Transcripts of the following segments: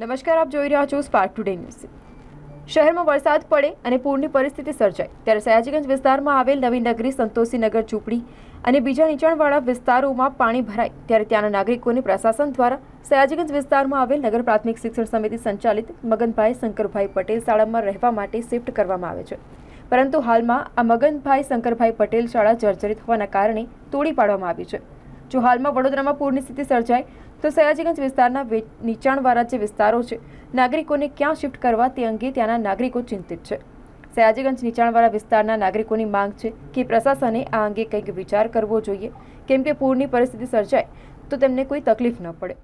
નમસ્કાર, આપ જોઈ રહ્યા છો સ્પાર્ક ટુડે ન્યૂઝ શહેરમાં વરસાદ પડે અને પૂરની પરિસ્થિતિ સર્જાય. ત્યારે સયાજીગંજ વિસ્તારમાં આવેલ નવી નગરી સંતોષીનગર ઝૂંપડી અને બીજા નીચાણવાળા વિસ્તારોમાં પાણી ભરાય. ત્યારે ત્યાંના નાગરિકોને પ્રશાસન દ્વારા સયાજીગંજ વિસ્તારમાં આવેલ નગર પ્રાથમિક શિક્ષણ સમિતિ સંચાલિત મગનભાઈ શંકરભાઈ પટેલ શાળામાં રહેવા માટે શિફ્ટ કરવામાં આવે છે. પરંતુ હાલમાં આ મગનભાઈ શંકરભાઈ પટેલ શાળા જર્જરિત હોવાના કારણે તોડી પાડવામાં આવી છે. જો હાલમાં વડોદરામાં પૂરની સ્થિતિ સર્જાય તો સયાજીગંજ વિસ્તારના નીચાણવાળા જે વિસ્તારો છે, નાગરિકોને ક્યાં શિફ્ટ કરવા તે અંગે ત્યાંના નાગરિકો ચિંતિત છે. સયાજીગંજ નીચાણવાળા વિસ્તારના નાગરિકોની માંગ છે કે પ્રશાસને આ અંગે કંઈક વિચાર કરવો જોઈએ. કેમ કે પૂરની પરિસ્થિતિ સર્જાય તો તેમને કોઈ તકલીફ ન પડે.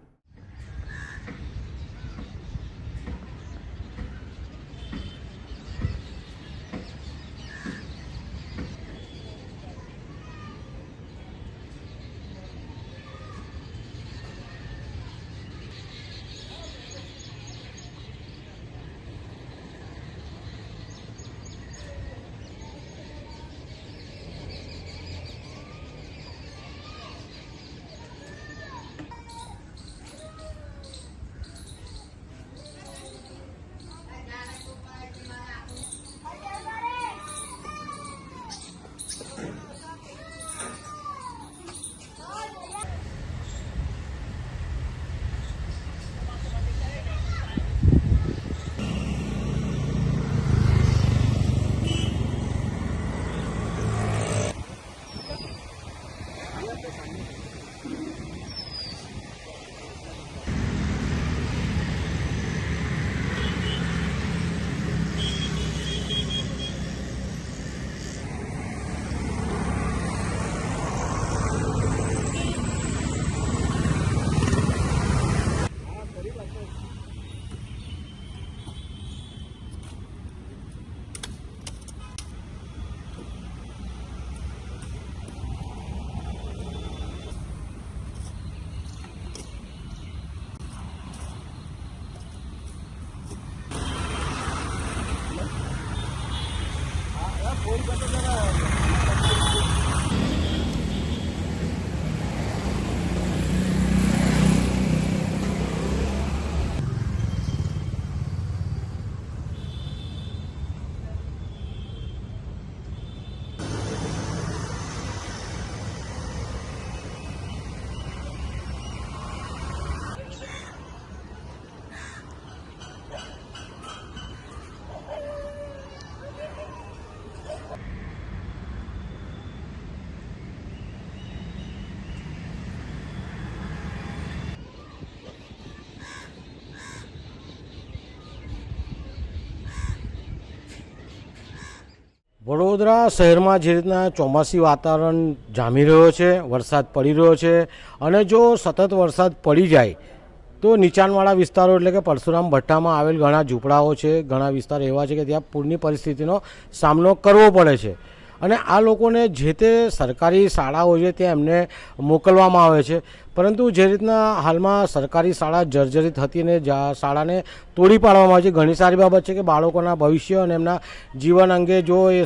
વડોદરા શહેરમાં જે રીતના ચોમાસી વાતાવરણ જામી રહ્યો છે, વરસાદ પડી રહ્યો છે અને જો સતત વરસાદ પડી જાય, તો નીચાણવાળા વિસ્તારો એટલે કે પરશુરામ ભઠ્ઠામાં આવેલ ઘણા ઝૂંપડાઓ છે. ઘણા વિસ્તાર એવા છે કે ત્યાં પૂરની પરિસ્થિતિનો સામનો કરવો પડે છે. અને આ લોકોને જે તે સરકારી શાળાઓ છે ત્યાં એમને મોકલવામાં આવે છે. પરંતુ જે રીતના હાલમાં સરકારી શાળા જર્જરિત હતી અને શાળાને તોડી પાડવામાં આવે છે, ઘણી સારી બાબત છે કે બાળકોના ભવિષ્ય અને એમના જીવન અંગે જો એ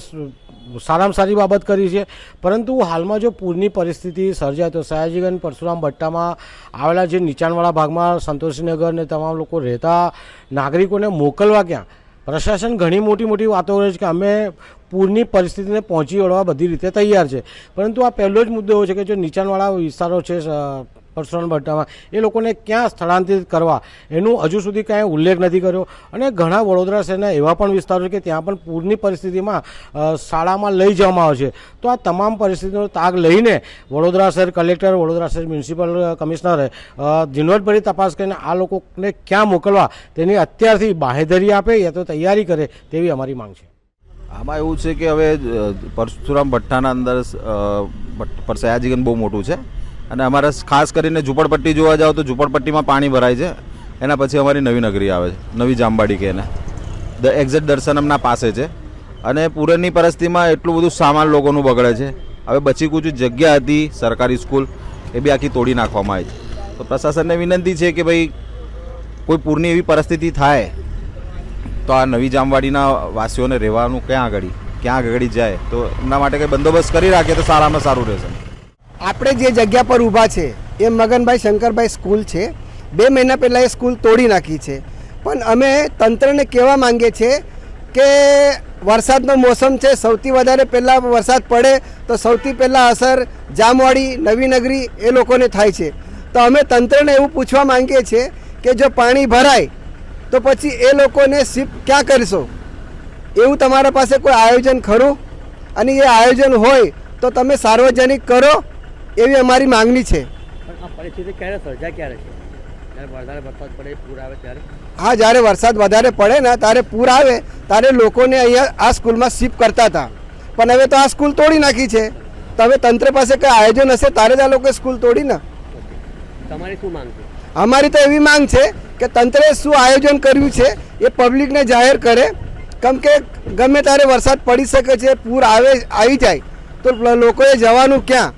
સારામાં સારી બાબત કરી છે. પરંતુ હાલમાં જો પૂરની પરિસ્થિતિ સર્જાય તો સયાજીગંજ, પરશુરામ ભટ્ટામાં આવેલા જે નીચાણવાળા ભાગમાં સંતોષીનગર ને તમામ લોકો રહેતા નાગરિકોને મોકલવા ક્યાં? પ્રશાસન ઘણી મોટી મોટી વાતો કરે છે કે અમે પૂરની પરિસ્થિતિને પહોંચી વળવા બધી રીતે તૈયાર છે. પરંતુ આ પહેલો જ મુદ્દો એવો છે કે જો નીચાણવાળા વિસ્તારો છે પરશુરામ ભટ્ટામાં. એ લોકોને ક્યાં સ્થળાંતરિત કરવા? એનું હજુ સુધી કાંઈ ઉલ્લેખ નથી કર્યો. અને ઘણા વડોદરા શહેરના એવા પણ વિસ્તારો છે કે ત્યાં પણ પૂરની પરિસ્થિતિમાં શાળામાં લઈ જવામાં આવે છે. તો આ તમામ પરિસ્થિતિનો તાગ લઈને વડોદરા શહેર કલેક્ટર વડોદરા શહેર મ્યુનિસિપલ કમિશનરે ઝીણવટભરી તપાસ કરીને આ લોકોને ક્યાં મોકલવા? તેની અત્યારથી બાહેધરી આપે યા તો તૈયારી કરે તેવી અમારી માંગ છે. આમાં એવું છે કે હવે પરશુરામ ભઠ્ઠાના અંદર અ, ભટ્ટ- પર સયાજીગંજ બહુ મોટું છે. અને અમારે ખાસ કરીને ઝૂંપડપટ્ટી જોવા જાઓ તો ઝૂંપડપટ્ટીમાં પાણી ભરાય છે. એના પછી અમારી નવી નગરી આવે છે. નવી જામબાડી કે એને. દ એક્ઝેટ દર્શનમના પાસે છે. અને પૂરની પરિસ્થિતિમાં એટલું બધું સામાન લોકોનું બગડે છે. હવે બચી કુચી જગ્યા હતી, સરકારી સ્કૂલ, એ બી આખી તોડી નાખવામાં આવી છે. તો પ્રશાસનને વિનંતી છે કે ભાઈ, કોઈ પૂરની એવી પરિસ્થિતિ થાય, તો આ નવી જામવાડીના વાસીઓને રહેવાનું ક્યાં આગળ ક્યાં આગળ જાય, તો એમના માટે કંઈ બંદોબસ્ત કરી રાખીએ તો સારામાં સારું રહેશે. આપણે જે જગ્યા પર ઊભા છે, એ મગનભાઈ શંકરભાઈ સ્કૂલ છે. બે મહિના પહેલાં એ સ્કૂલ તોડી નાખી છે. પણ અમે તંત્રને કહેવા માંગીએ છીએ કે વરસાદનો મોસમ છે, સૌથી વધારે પહેલાં વરસાદ પડે તો સૌથી પહેલાં અસર જામવાડી નવીનગરી એ લોકોને થાય છે. તો અમે તંત્રને એવું પૂછવા માંગીએ છીએ કે જો પાણી ભરાય, તો પછી એ લોકોને શિફ્ટ ક્યાં કરશો? એવું તમારા પાસે કોઈ આયોજન ખરું? અને એ આયોજન હોય તો તમે સાર્વજનિક કરો એવી અમારી માંગણી છે. હા જ્યારે વરસાદ વધારે પડે ને ત્યારે પૂર આવે ત્યારે લોકોને અહીંયા આ સ્કૂલમાં શિફ્ટ કરતા હતા. પણ હવે તો આ સ્કૂલ તોડી નાખી છે. તો હવે તંત્ર પાસે કંઈ આયોજન હશે ત્યારે જ આ લોકો સ્કૂલ તોડી ને? તમારી શું માંગ છે? અમારી તો એવી માંગ છે કે તંત્રે શું આયોજન કર્યું છે એ પબ્લિકને જાહેર કરે. કેમ કે ગમે ત્યારે વરસાદ પડી શકે છે પૂર આવે આવી જાય તો લોકોએ જવાનું ક્યાં?